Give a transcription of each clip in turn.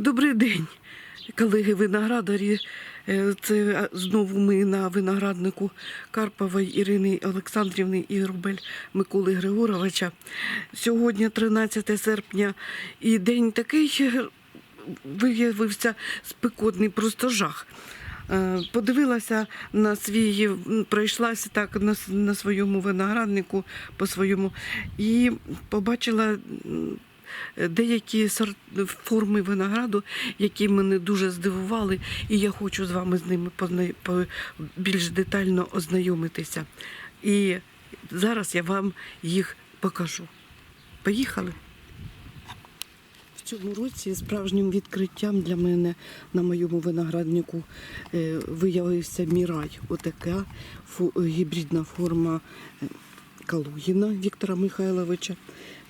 Добрий день, колеги виноградарі. Е, Це знову ми на винограднику Карпової Ірини Олександрівни і Рубель Миколи Григоровича. Сьогодні 13 серпня, і день такий е, виявився спекотний, просто жах. Е, Подивилася на свій, пройшлася так на, на своєму винограднику по своєму і побачила деякі форми винограду, які мене дуже здивували, і я хочу з вами з ними більш детально ознайомитися. І зараз я вам їх покажу. Поїхали. В цьому році справжнім відкриттям для мене на моєму винограднику е, виявився Мірай. Отака гібридна форма е, Калугіна Віктора Михайловича.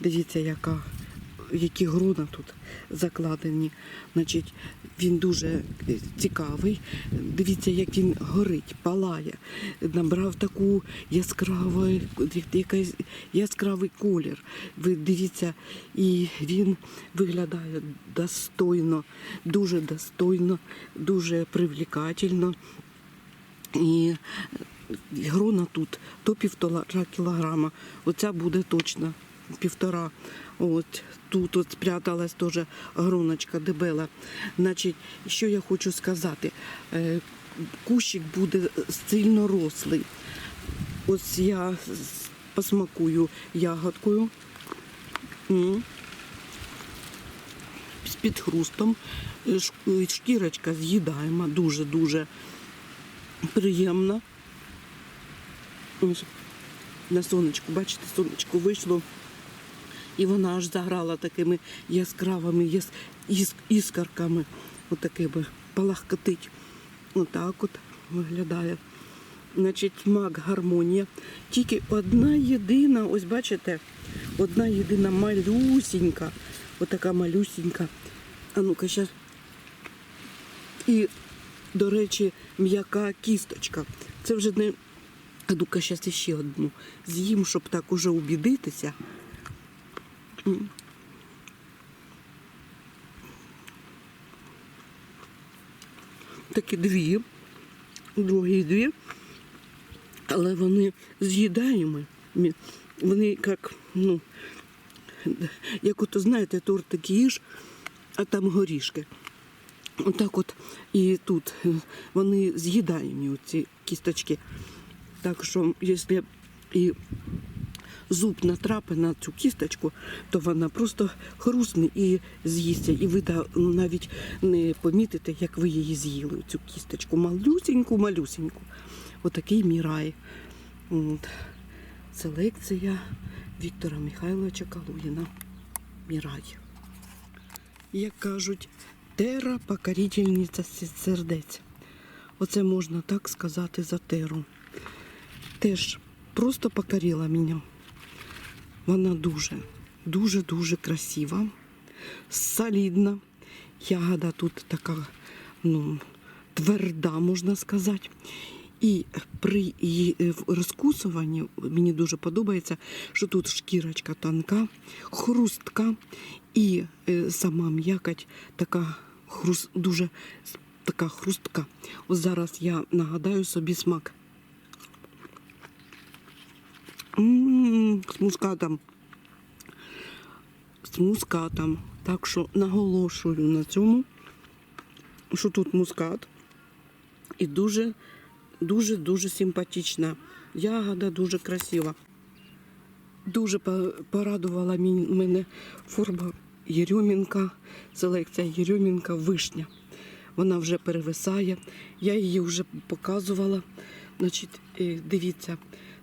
Дивіться, яка, які грона тут закладені. Значить, він дуже е, цікавий. Дивіться, як він горить, палає. Набрав таку яскраву, якийсь яскравий колір. Ви дивіться, і він виглядає достойно, дуже достойно, дуже привлекательно. І грона тут до півтора кілограма. Оця буде точно півтора. От тут от спряталась теж гроночка дебела. Значить, що я хочу сказати? Е, Кущик буде сильно рослий. Ось я посмакую ягодкою. З підхрустом. Е, ш- е, Шкірочка з'їдаєма, дуже-дуже приємна. На сонечку, бачите, сонечко вийшло. І вона аж заграла такими яскравими яс... іс... іскорками. Отакими палахкотить. Отак от виглядає. Значить, мак гармонія. Тільки одна єдина, ось бачите, одна єдина малюсінька. Отака малюсінька. А ну-ка, зараз. І, до речі, м'яка кісточка. Це вже не. А ну-ка, зараз ще одну. З'їм, щоб так уже убідитися. Такі дві, другі дві, але вони з'їдаємі. Мі- Вони як, ну, як ото, знаєте, тортик їж, а там горішки. Отак от і тут е, вони з'їдаємі, ці кісточки. Так що, якщо і зуб натрапить на цю кісточку, то вона просто хрусне і з'їсться. І ви навіть не помітите, як ви її з'їли, цю кісточку. Малюсіньку, малюсіньку. Отакий мірай. От. Селекція Віктора Михайловича Калугіна. Мірай. Як кажуть, тера покорительниця сердець. Оце можна так сказати за теру. Теж просто покорила мене. Вона дуже, дуже, дуже красива, солідна. Ягода тут така, ну, тверда, можна сказати. І при її е, розкусуванні мені дуже подобається, що тут шкірочка тонка, хрустка і е, сама м'якоть така хрус, дуже така хрустка. Ось зараз я нагадаю собі смак. М, З мускатом. З мускатом. Так що наголошую на цьому, що тут мускат. І дуже, дуже, дуже симпатична. Ягода дуже красива. Дуже порадувала мене форма Єрьомінка, селекція Єрьомінка вишня. Вона вже перевисає. Я її вже показувала. Значить, е, дивіться,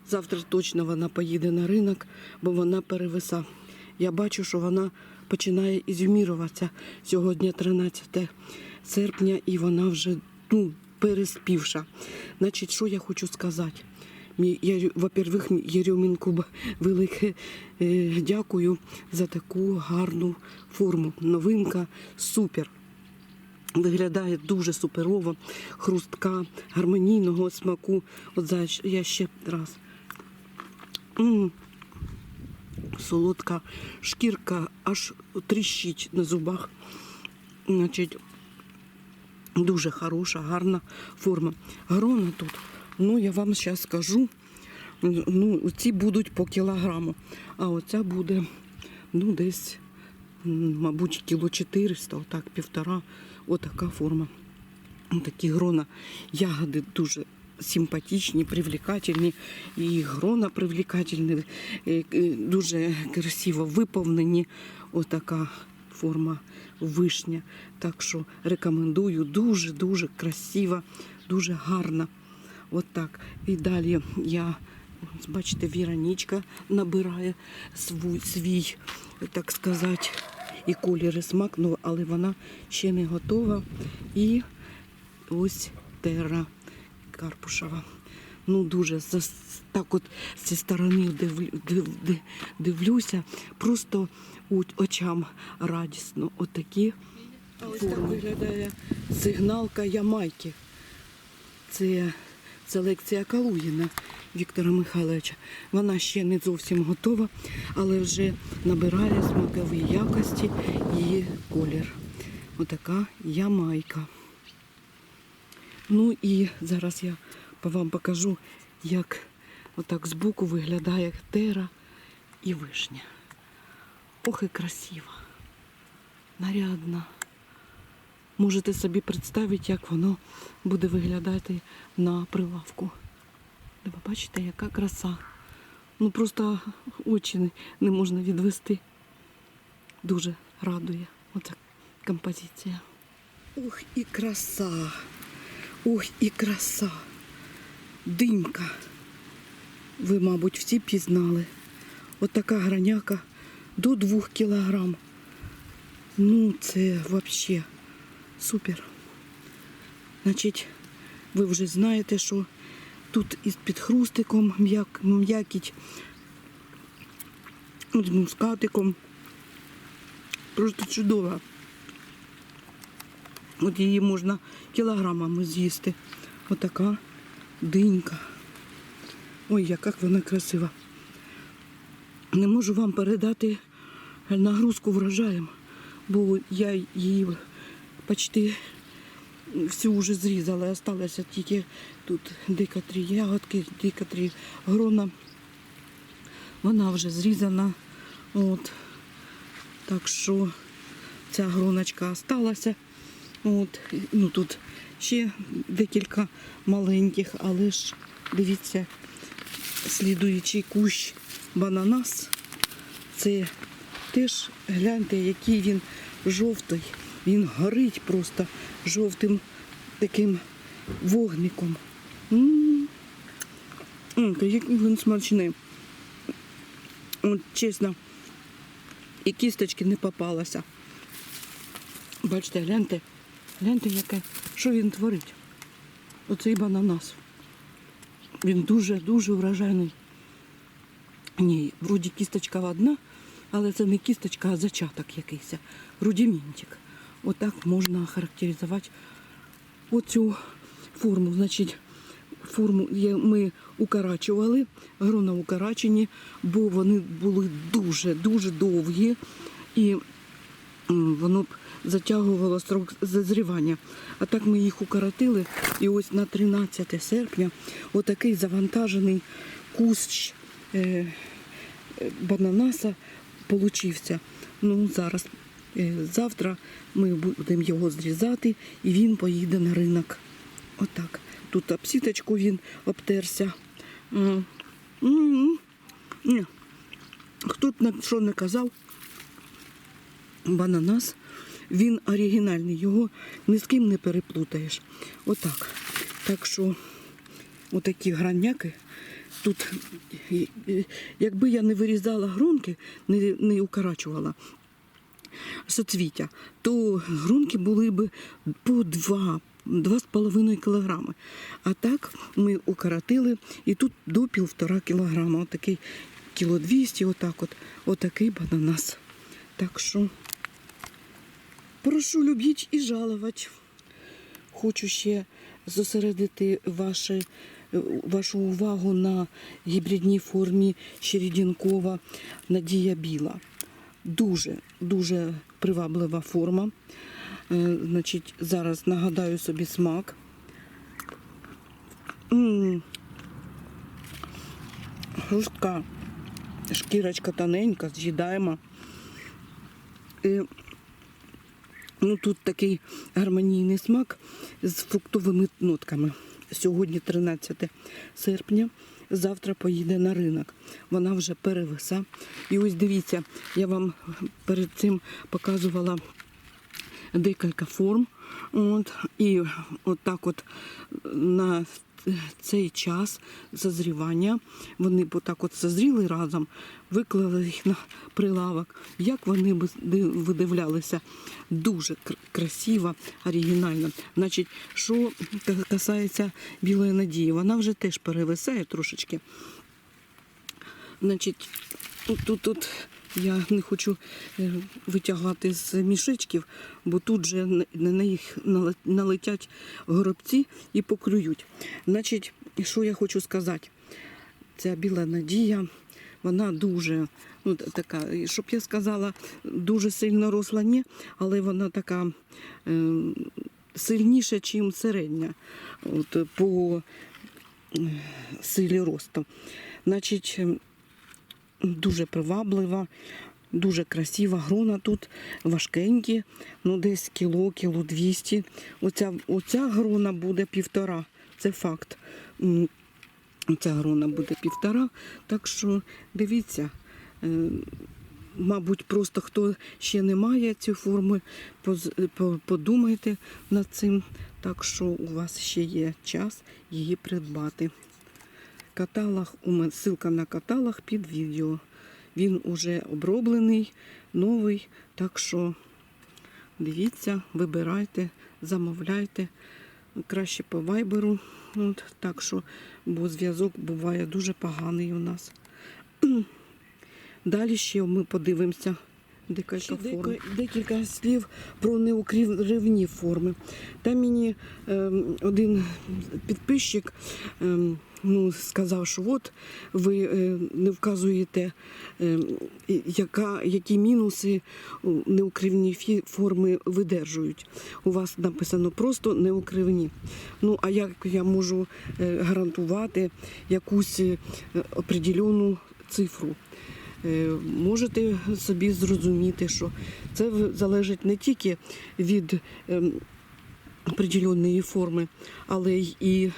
завтра точно вона поїде на ринок, бо вона перевиса. Я бачу, що вона починає ізюміруватися сьогодні 13 серпня, і вона вже ну, переспівша. Значить, що я хочу сказати? Мі- Я, во-первых, мі- Єрьомінку б- велике е, дякую за таку гарну форму. Новинка супер. Виглядає дуже суперово, хрустка, гармонійного смаку. От зараз я ще раз. М солодка шкірка аж тріщить на зубах. Значить, дуже хороша, гарна форма. Грона тут, ну я вам зараз скажу, ну, ці будуть по кілограму, а оця буде ну, десь, мабуть, кіло 400, отак, півтора, отака форма. Такі грона, ягоди дуже симпатичні, привлекательні, і грона привлекательні, е, е, дуже красиво виповнені. Отака форма вишня. Так що рекомендую, дуже-дуже красива, дуже гарна. От так. І далі я, бачите, Віронічка набирає свій, свій так сказати, і колір, смак, ну, але вона ще не готова. І ось Тера Карпушева. Ну, дуже так от зі сторони дивлю, див, див- дивлюся, просто очам радісно. Отакі а ось так виглядає сигналка Ямайки. Це селекція Калуїна Віктора Михайловича. Вона ще не зовсім готова, але вже набирає смакові якості її колір. Отака Ямайка. Ну і зараз я вам покажу, як отак збоку виглядає тера і вишня. Ох і красиво, нарядно. Можете собі представити, як воно буде виглядати на прилавку. Ви бачите, яка краса. Ну просто очі не- можна відвести. Дуже радує оця композиція. Ох, і краса. Ох, і краса. Динька. Ви, мабуть, всі пізнали. Отака граняка до двох кілограм. Ну, це взагалі супер. Значить, ви вже знаєте, що тут із під хрустиком м'як, м'якіть, з мускатиком. Просто чудова. От її можна кілограмами з'їсти. Отака динька. Ой, яка вона красива. Не можу вам передати нагрузку врожаєм, бо я її почти всю вже зрізала. Осталося тільки тут декотрі ягодки, декотрі грона. Вона вже зрізана. От. Так що ця гроночка осталася. От, ну тут ще декілька маленьких, але ж дивіться, слідуючий кущ бананас. Це теж гляньте, який він жовтий. Він горить просто жовтим таким вогником. Який він смачний. От, чесно, і кісточки не попалося. Бачите, гляньте, гляньте, яке, що він творить. Оцей бананас. Він дуже-дуже вражайний. Ні, вроді кісточка одна, але це не кісточка, а зачаток якийсь. Рудиментик. Отак можна характеризувати оцю форму. Значить, форму ми укорачували, грона укорачені, бо вони були дуже-дуже довгі. І воно б затягувало строк зазрівання. А так ми їх укоротили. І ось на 13 серпня отакий завантажений кущ е, бананаса получився. Ну, зараз, е, завтра ми будемо його зрізати і він поїде на ринок. Отак. Тут об сіточку він обтерся. Хто б на що не казав, бананас, він оригінальний, його ні з ким не переплутаєш. Отак. Так що отакі граняки. Тут, якби я не вирізала гронки, не, не укорачувала соцвіття, то гронки були б по два. Два з половиною кілограми. А так ми укоротили і тут до півтора кілограма. Отакий кіло двісті, отак от, отакий бананас. Так що прошу любіть і жалувати. Хочу ще зосередити ваші, вашу увагу на гібридній формі Чередінкова Надія Біла. Дуже, дуже приваблива форма. Е, Значить, зараз нагадаю собі смак. М. Шкірочка тоненька, з'їдаємо. І, ну, тут такий гармонійний смак з фруктовими нотками. Сьогодні 13 серпня, завтра поїде на ринок. Вона вже перевиса. І ось дивіться, я вам перед цим показувала декілька форм. От, і от так от на цей час зазрівання вони отак от зазріли разом, виклали їх на прилавок. Як вони ди- видивлялися дуже красиво, оригінально. Значить, що касається білої надії, вона вже теж перевисає трошечки. Значить, тут, тут я не хочу е, витягати з мішечків, бо тут же на- них налетять горобці і поклюють. Значить, що я хочу сказати? Ця біла надія, вона дуже, ну, така, щоб я сказала, дуже сильно росла, ні, але вона така е, сильніша, ніж середня от, по е, силі росту. Значить, дуже приваблива, дуже красива. Грона тут важкенькі, ну десь кіло, кіло 200. Оця, оця грона буде півтора. Це факт. М, Ця грона буде півтора. Так що дивіться. е, Мабуть, просто хто ще не має цієї форми, подумайте над цим. Так що у вас ще є час її придбати. Каталог, ссылка на каталог під відео. Він уже оброблений, новий. Так що дивіться, вибирайте, замовляйте. Краще по вайберу. От, так що, бо зв'язок буває дуже поганий у нас. Далі ще ми подивимося декілька форм. Декілька слів про неукривні форми. Там мені ем, один підписчик ем, ну, сказав, що от ви е, не вказуєте, ем, яка, які мінуси неукривні форми видержують. У вас написано просто неукривні. Ну, а як я можу е, гарантувати якусь е, определену цифру? Е, можете собі зрозуміти, що це залежить не тільки від определеної форми, але і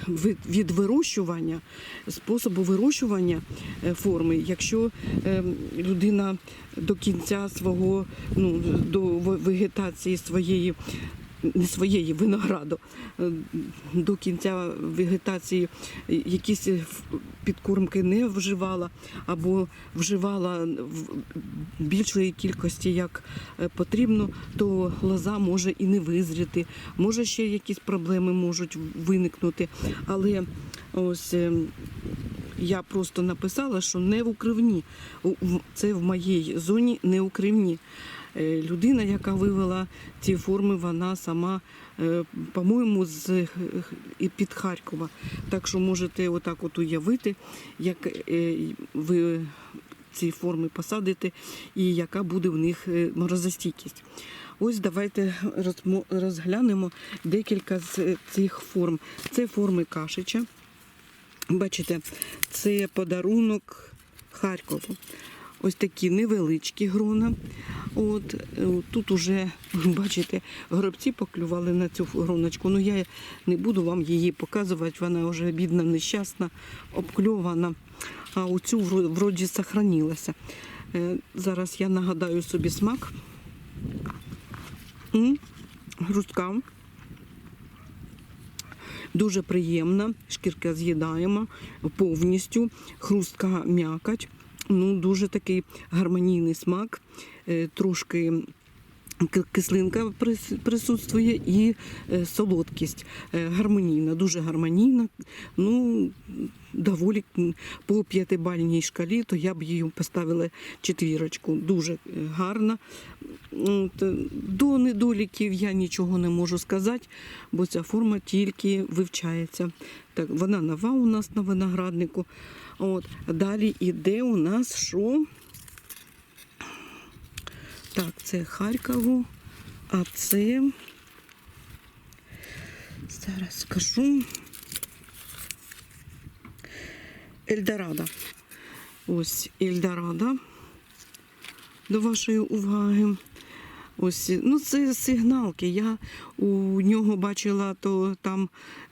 від вирощування, способу вирощування е, форми. Якщо ем, людина до кінця свого, ну, до вегетації своєї. Не своєї винограду е, до кінця вегетації якісь е, підкормки не вживала або вживала в більшої кількості, як е, потрібно, то лоза може і не визріти, може ще якісь проблеми можуть виникнути. Але ось я просто написала, що не в укривні. Це в моїй зоні не укривні. Е, Людина, яка вивела ці форми, вона сама, е, по-моєму, з е, під Харкова. Так що можете отак от уявити, як ви ці форми посадите і яка буде в них морозостійкість. Ось давайте розглянемо декілька з цих форм. Це форми кашича. Бачите, це подарунок Харкову. Ось такі невеличкі грона. От е, тут уже, бачите, гробці поклювали на цю гроночку. Ну я не буду вам її показувати, вона вже бідна, нещасна, обкльована. А оцю вроді сохранилася. Е, Зараз я нагадаю собі смак. Грустка. Дуже приємна, шкірка з'їдаємо повністю, хрустка м'якать. Ну, дуже такий гармонійний смак, е, трошки кислинка присутствує і е, солодкість е, гармонійна, дуже гармонійна. Ну, доволі по п'ятибальній шкалі, то я б її поставила четвірочку. Дуже гарна. До недоліків я нічого не можу сказати, бо ця форма тільки вивчається. Так, вона нова у нас на винограднику. От, далі іде у нас що? Так, це Харкову, а це Зараз скажу. Ельдорадо. Ось Ельдорадо. До вашої уваги. Ось, ну це сигналки. Я у нього бачила, то там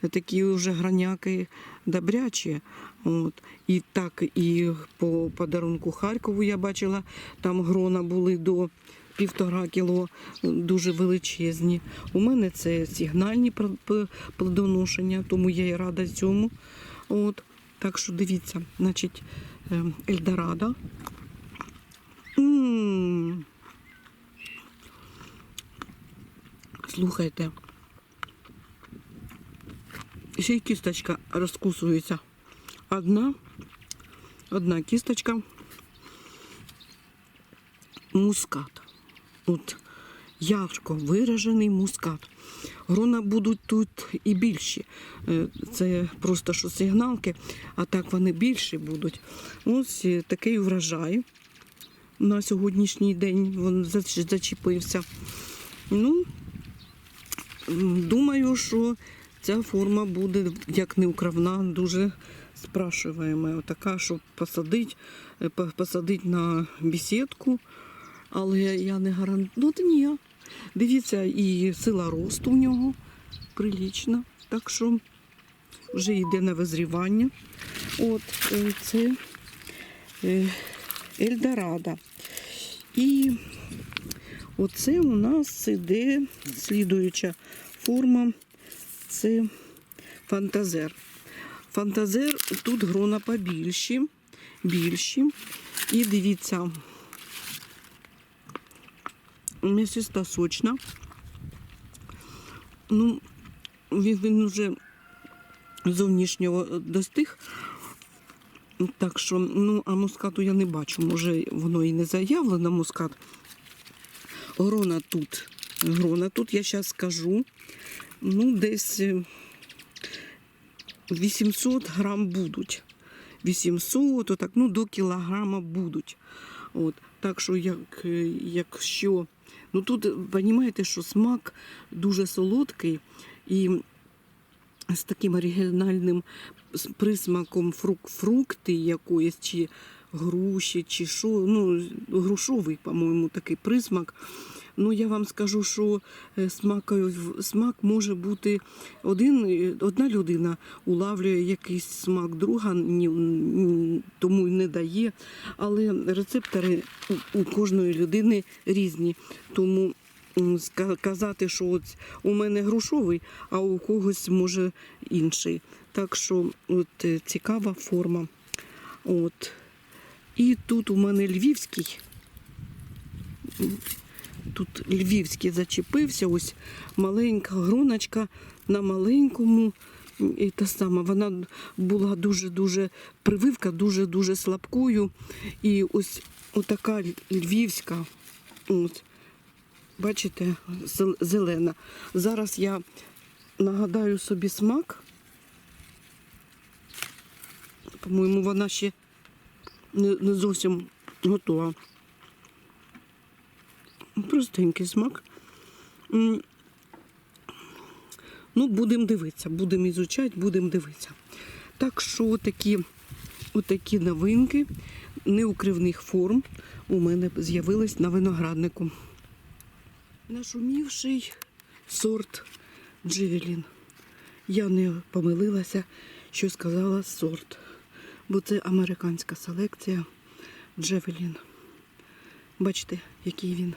такі вже граняки добрячі. От. І так, і по подарунку Харкову я бачила, там грона були до півтора кіло, дуже величезні. У мене це сигнальні плодоношення, тому я і рада цьому. От. Так що дивіться, значить, ем, Ельдорадо. Слухайте. Ще й кісточка розкусується. Одна, одна кісточка. Мускат. От ярко виражений мускат. Грона будуть тут і більші. Е, Це просто що сигналки, а так вони більші будуть. Ось е, такий врожай. На сьогоднішній день він зач- зачепився. Ну, думаю, що ця форма буде як неукровна, дуже спрашиваема. Така, щоб посадити, е, посадити на бесідку. Але я не гарантую. Ну, ні. Дивіться, і сила росту в нього прилічна. Так що вже йде на визрівання. От е, це е, Ельдорадо. І оце у нас іде слідуюча форма. Це фантазер. Фантазер тут грона побільші, більші. І дивіться, м'ясиста сочна. Ну, він, він вже зовнішнього достиг. Так що, ну, а мускату я не бачу. Може, воно і не заявлено мускат. Грона тут. Грона тут, я зараз скажу. Ну, десь 800 грам будуть. 800, отак, ну, до кілограма будуть. От. Так що, як, якщо. Ну тут, розумієте, що смак дуже солодкий і з таким оригінальним присмаком фрук, фрукти якоїсь, чи груші, чи що. Ну, грушовий, по-моєму, такий присмак. Ну, я вам скажу, що е, смакою- смак може бути один, е, одна людина улавлює якийсь смак, друга тому й не дає. Але рецептори у, кожної людини різні. Тому казати, що от у мене грушовий, а у когось може інший. Так що от е, цікава форма. От. І тут у мене львівський. Тут львівський зачепився, ось маленька гроночка на маленькому. І та сама, вона була дуже-дуже прививка, дуже-дуже слабкою. І ось отака львівська, от, бачите, зелена. Зараз я нагадаю собі смак. По-моєму, вона ще не зовсім готова. Простенький смак. Ну, будемо дивитися, будемо ізучати, будемо дивитися. Так що такі, отакі новинки неукривних форм у мене з'явились на винограднику. Нашумівший сорт Джевелін. Я не помилилася, що сказала сорт, бо це американська селекція Джевелін. Бачите, який він.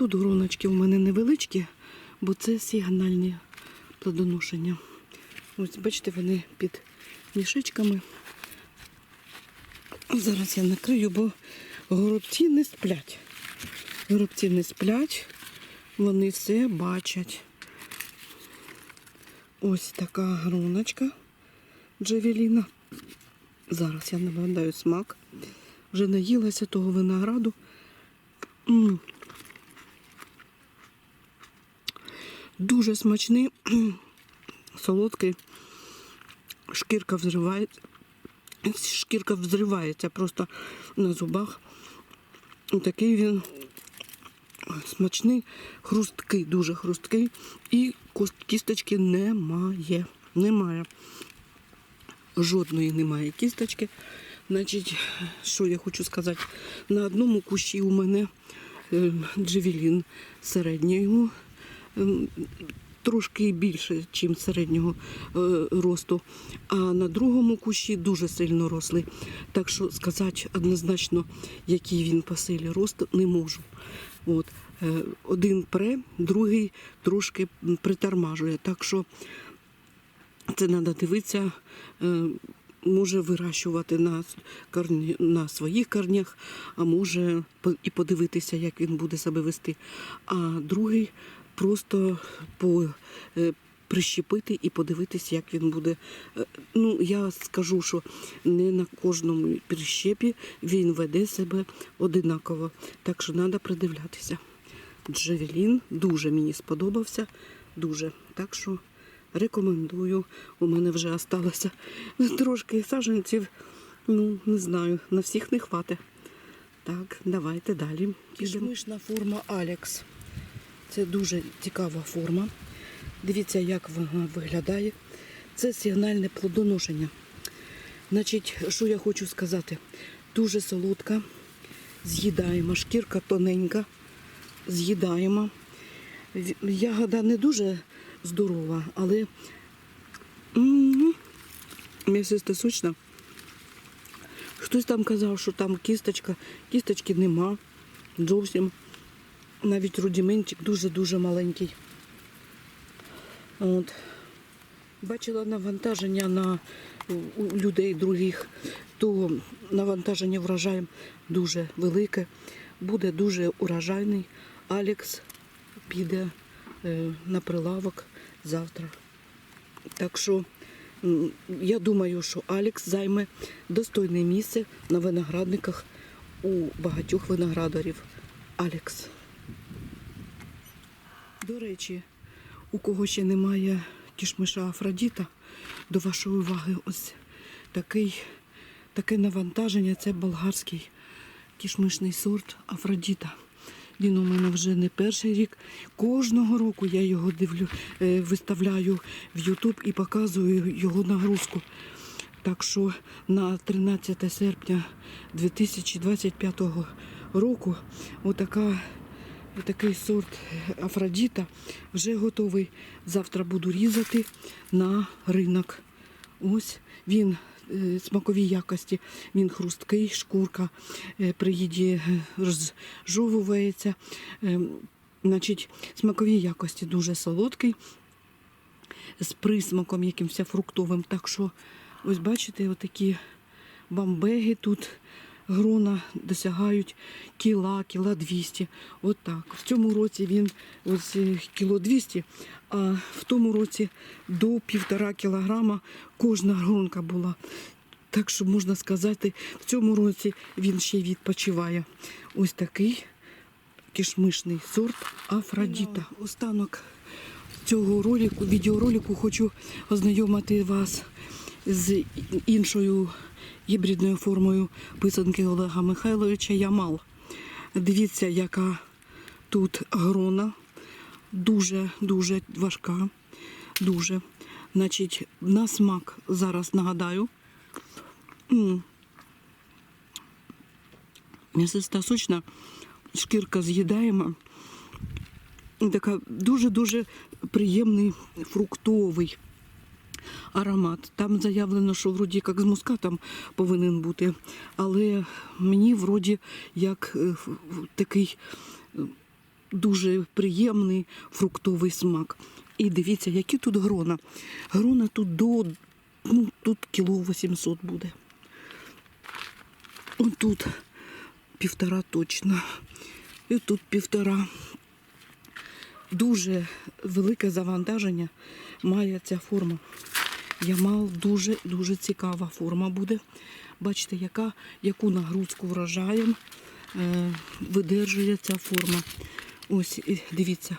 Тут гроночки у мене невеличкі, бо це сигнальні плодоношення. Ось, бачите, вони під мішечками. Зараз я накрию, бо горобці не сплять. Горобці не сплять, вони все бачать. Ось така гроночка Джавеліна. Зараз я нагадаю смак. Вже наїлася того винограду. М. Дуже смачний, солодкий. Шкірка взривається. Шкірка взривається просто на зубах. Такий він Смачний, хрусткий, дуже хрусткий. І кісточки немає. Немає. Жодної немає кісточки. Значить, що я хочу сказати? На одному кущі у мене е, джевелін середнього, е, трошки більше, ніж середнього е, росту. А на другому кущі дуже сильно росли. Так що сказати однозначно, який він по силі росту, не можу. От. е, Один пре, другий трошки притормажує. Так що це треба дивитися, е, може вирощувати на, корні, на своїх корнях, а може і подивитися, як він буде себе вести. А другий просто по, е, прищепити і подивитися, як він буде. Е, Ну, я скажу, що не на кожному прищепі він веде себе одинаково. Так що треба придивлятися. Джавелін дуже мені сподобався. Дуже. Так що рекомендую. У мене вже осталося трошки саджанців. Ну, не знаю, на всіх не хватить. Так, давайте далі. Кішмишна форма Алекс. Це дуже цікава форма. Дивіться, як вона виглядає. Це сигнальне плодоношення. Значить, що я хочу сказати? Дуже солодка, з'їдаємо, шкірка тоненька, з'їдаємо. Ягода не дуже здорова, але м, м'ясиста сочна. Хтось там казав, що там кісточка, кісточки нема зовсім. Навіть рудиментик дуже-дуже маленький. От. Бачила навантаження на людей других, то навантаження врожаєм дуже велике. Буде дуже урожайний. Алекс піде е, на прилавок завтра. Так що я думаю, що Алекс займе достойне місце на виноградниках у багатьох виноградарів. Алекс. До речі, у кого ще немає кішмиша Афродіта, до вашої уваги ось такий, таке навантаження. Це болгарський кішмишний сорт Афродіта. Він у мене вже не перший рік. Кожного року я його дивлю, е, виставляю в Ютуб і показую його нагрузку. Так що на 13 серпня 2025 року отака, такий сорт Афродіта вже готовий. Завтра буду різати на ринок. Ось він е, смаковій якості. Він хрусткий, шкурка е, при їді е, розжовується. Значить, смаковій якості дуже солодкий, з присмаком якимось фруктовим. Так що, ось бачите, отакі бамбеги тут грона досягають кіла, кіла 200. Отак. В цьому році він ось е, кіло 200, а в тому році до півтора кілограма кожна гронка була. Так що можна сказати, в цьому році він ще відпочиває. Ось такий кишмишний сорт Афродіта. Останок цього ролику, відеоролику хочу ознайомити вас з іншою гібридною формою писанки Олега Михайловича Ямал. Дивіться, яка тут грона. Дуже-дуже важка. Дуже. Значить, на смак зараз нагадаю. М'ясиста сочна, шкірка з'їдаємо. Така дуже-дуже приємний фруктовий аромат. Там заявлено, що вроді як з мускатом повинен бути, але мені вроді як е, такий е, дуже приємний фруктовий смак. І дивіться, які тут грона. Грона тут до ну, тут кіло 800 буде. Ось тут півтора точно. І тут півтора. Дуже велике завантаження має ця форма. Ямал дуже-дуже цікава форма буде. Бачите, яка, яку нагрузку врожаєм е, видержує ця форма. Ось і дивіться,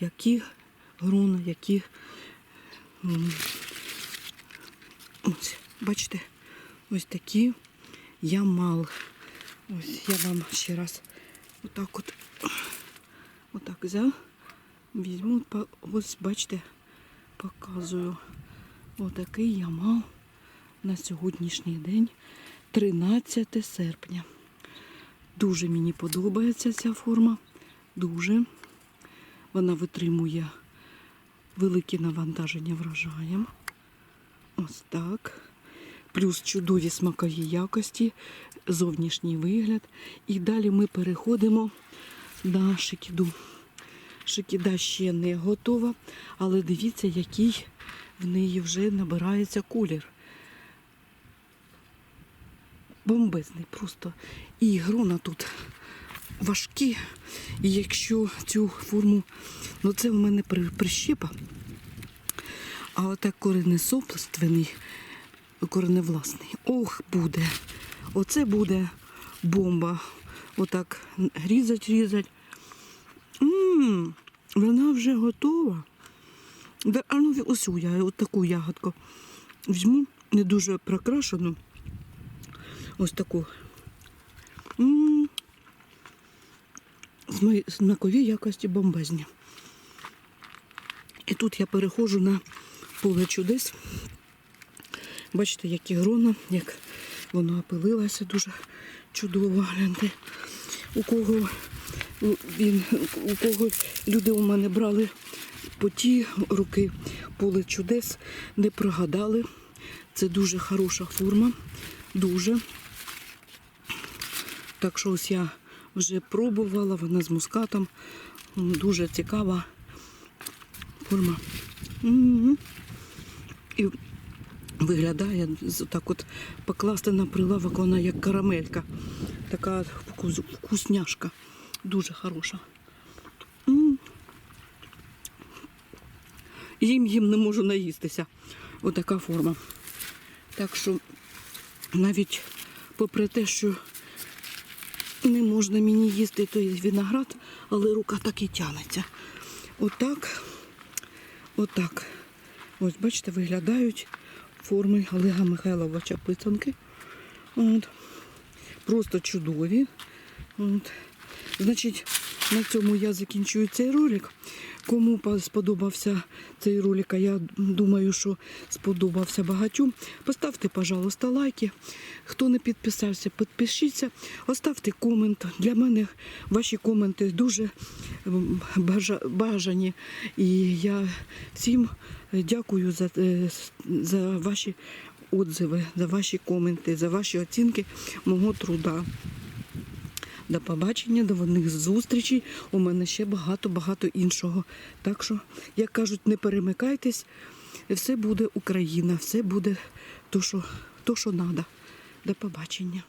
які грони, які. Ось, бачите, ось такі ямал. Ось я вам ще раз отак от Отак взяв, візьму, ось бачите, показую. Отакий я мав на сьогоднішній день, 13 серпня. Дуже мені подобається ця форма. Дуже. Вона витримує великі навантаження врожаєм. Ось так. Плюс чудові смакові якості, зовнішній вигляд. І далі ми переходимо на шикіду. Шикіда ще не готова, але дивіться, який в неї вже набирається колір. Бомбезний просто. І грона тут важкі. І якщо цю форму, ну це в мене при- прищепа, а отак коренесобственний, кореневласний. Ох, буде. Оце буде бомба. Отак різать, різать. Мм, вона вже готова. А ну ось я от таку ягодку візьму, не дуже прокрашену. Ось таку. М, Смакові смакові якості бомбезні. І тут я переходжу на поле чудес. Бачите, які грона, як воно опилилося дуже чудово. Гляньте. У кого він, у кого люди у мене брали по ті руки поле чудес, не прогадали. Це дуже хороша форма. Дуже. Так що ось я вже пробувала, вона з мускатом. Дуже цікава форма. І виглядає так от покласти на прилавок, вона як карамелька. Така вкусняшка. Дуже хороша. Їм їм не можу наїстися. Отака форма. Так що навіть попри те, що не можна мені їсти той виноград, але рука так і тянеться. Отак, отак. Ось, бачите, виглядають форми Олега Михайловича писанки. От. Просто чудові. От. Значить, на цьому я закінчую цей ролик. Кому сподобався цей ролик, а я думаю, що сподобався багатьом, поставте, пожалуйста, лайки. Хто не підписався, підпишіться, оставте комент. Для мене ваші коменти дуже бажані. І я всім дякую за, е, за ваші отзиви, за ваші коменти, за ваші оцінки мого труда. До побачення, до одних зустрічей. У мене ще багато-багато іншого. Так що, як кажуть, не перемикайтесь, все буде Україна, все буде то, що, то, що треба. До побачення.